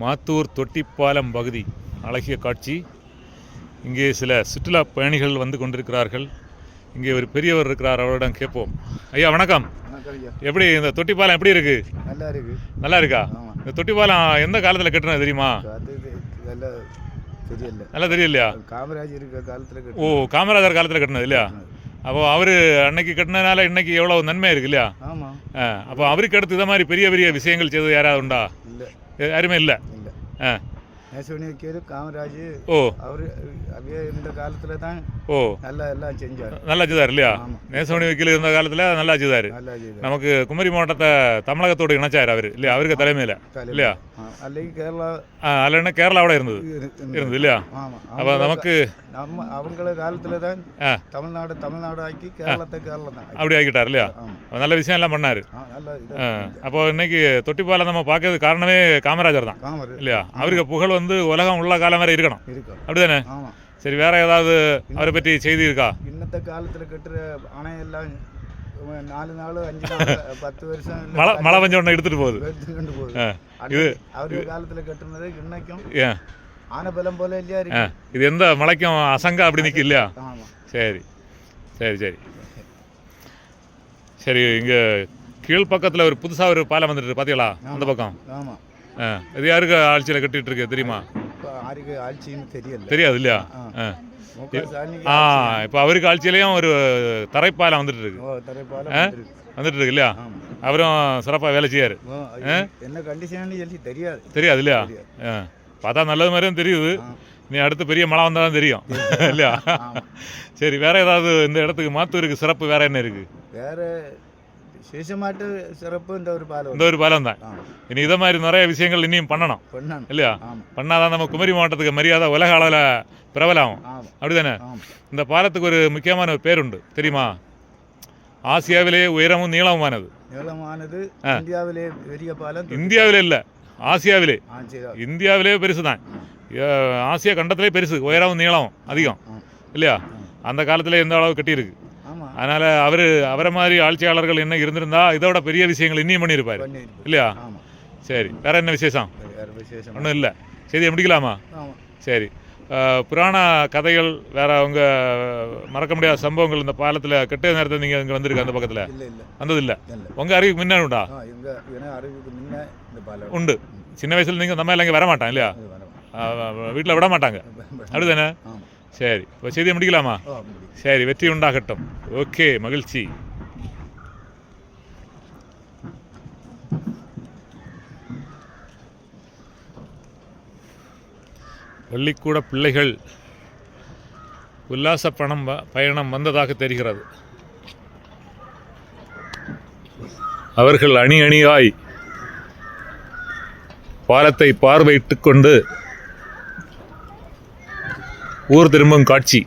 மாத்தூர் தொட்டிப்பாலம் பகுதி அழகிய காட்சி. இங்கே சில சுற்றுலா பயணிகள் வந்து கொண்டிருக்கிறார்கள். இங்கே ஒரு பெரியவர் இருக்கிறார் அவரிடம் கேட்போம். ஐயா வணக்கம். எப்படி இந்த தொட்டிப்பாலம் எப்படி இருக்கு? நல்லா இருக்கு? நல்லா இருக்கா. இந்த தொட்டிப்பாலம் எந்த காலத்தில் கட்டினது தெரியுமா? நல்லா தெரியல. நல்லா தெரியலையா? காமராஜ் இருக்க காலத்துல ஓ காமராஜர் காலத்தில் கட்டினது இல்லையா? அப்போ அவர் அன்னைக்கு கட்டினதுனால இன்னைக்கு எவ்வளோ நன்மை இருக்கு இல்லையா? அப்போ அவருக்கு அடுத்து இதை மாதிரி பெரிய பெரிய விஷயங்கள் செய்தது யாராவது உண்டா? இல்ல. யா- யாருமே இல்லை இல்ல ஆ நேசவனி வைக்கிறது காமராஜ். ஓ. அவரு அவைய இந்த காலத்துல தான் ஓ. நல்லா எல்லாம் செஞ்சார். நல்லா செய்தார் இல்லையா. நேசமணி வக்கீல் இருந்த காலத்தில் நல்லா செய்தார். நமக்கு குமரி மாவட்டத்தை தமிழகத்தோடு இணைச்சார் அவர் இல்லையா? அவருக்கு தலைமையில் இல்லையா? அல்லது கேரளா அதில் என்ன கேரளாவோட இருந்தது. இரு- இருந்தது இல்லையா? அப்போ நமக்கு நம்ம அவங்கள காலத்துல தான் தமிழ்நாடு தமிழ்நாடு ஆக்கி கேரளத்தை கேரளா தான். அப்படி ஆக்கிட்டார் இல்லையா? நல்ல விஷயம் எல்லாம் பண்ணார். அப்போ இன்னைக்கு தொட்டிப்பாலம் நம்ம பார்க்கறது காரணமே காமராஜர் தான் இல்லையா? அவருக்கு புகழ் வந்து வந்து உலகம் உள்ள காலம் வரை இருக்கணும். அப்படிதானே? சரி வேற ஏதாவது அவரை பற்றி செய்தி இருக்கா? இன்னத்த காலத்தில் கட்டுற அணை எல்லாம் நாலு நாள் அஞ்சு பத்து வருஷம் மழை மழை பஞ்சம் ஒன்று எடுத்துட்டு போகுது. எடுத்துட்டு போகுது. இது காலத்தில் கட்டுனது இன்னைக்கும் ஆனபலம் போல இல்லையா இருக்கு? இது எந்த மலைக்கும் அசங்கா அப்படி நிற்கும் இல்லையா? சரி சரி சரி. சரி இங்கே கீழ் பக்கத்தில் ஒரு புதுசாக ஒரு பாலம் வந்துட்டு பார்த்தீங்களா அந்த பக்கம்? ஆமாம் இது யாருக்கு ஆட்சியில் கட்டிட்டு இருக்கு தெரியுமா தெரியாது. இல்லையா? ஆ. இப்போ அவருக்கு ஆட்சியிலையும் ஒரு தரைப்பாலம் வந்துட்டு இருக்கு வந்துட்டு இருக்கு இல்லையா? அவரும் சிறப்பாக வேலை செய்யாரு. என்ன கண்டிஷன் தெரியாது. தெரியாது இல்லையா? பார்த்தா நல்லது மாதிரியும் தெரியுது. நீ அடுத்து பெரிய மழை வந்தால் தான் தெரியும். இல்லையா? சரி வேற ஏதாவது இந்த இடத்துக்கு மாத்தூருக்கு சிறப்பு வேற என்ன இருக்கு? வேற சிறப்பு இந்த ஒரு பாலம் இந்த ஒரு பாலம் தான் இனி இதை மாதிரி நிறைய விஷயங்கள் இனியும் பண்ணணும் இல்லையா ஆமா பண்ணாதான் நம்ம குமரி மாவட்டத்துக்கு மரியாதை உலக அளவில் பிரபலாகும் ஆமா அப்படிதானே ஆமா இந்த பாலத்துக்கு ஒரு முக்கியமான ஒரு பேர் உண்டு தெரியுமா ஆசியாவிலேயே உயரமும் நீளமுமானது நீளமானது இந்தியாவிலே பெரிய பாலம் இந்தியாவிலே இல்லை ஆசியாவிலே ஆ, சரி. இந்தியாவிலே பெருசு தான் ஆசியா கண்டத்திலே பெருசு உயரமும் நீளமும் அதிகம். இல்லையா அந்த காலத்தில் எந்த அளவு கட்டியிருக்கு அதனால் அவர் அவரை மாதிரி ஆட்சியாளர்கள் என்ன இருந்திருந்தா இதோட பெரிய விஷயங்கள் இன்னியும் பண்ணியிருப்பார். இல்லையா? சரி. வேற என்ன விசேஷம்? ஒன்றும் இல்லை. செய்தியை முடிக்கலாமா? சரி. புராண கதைகள் வேற உங்க மறக்க முடியாத சம்பவங்கள் இந்த பாலத்தில் கெட்ட நேரத்தில் நீங்கள் இங்கே வந்திருக்கு அந்த பக்கத்தில்? வந்ததில்லை உங்கள் அறிவுக்கு உண்டா? முன்ன பாலம் உண்டு. சின்ன வயசுல நீங்கள் நம்ம எல்லாம் இங்கே வர மாட்டான் இல்லையா. வீட்டில் விட மாட்டாங்க. அப்படிதானே? சரி. இப்போ செய்தியை முடிக்கலாமா? சரி வெற்றி உண்டாகட்டும். ஓகே மகிழ்ச்சி. பள்ளிக்கூட பிள்ளைகள் உல்லாச பணம் பயணம் வந்ததாக தெரிகிறது. அவர்கள் அணி அணியாய் பாலத்தை பார்வையிட்டுக் கொண்டு ஊர் திரும்பும் காட்சி.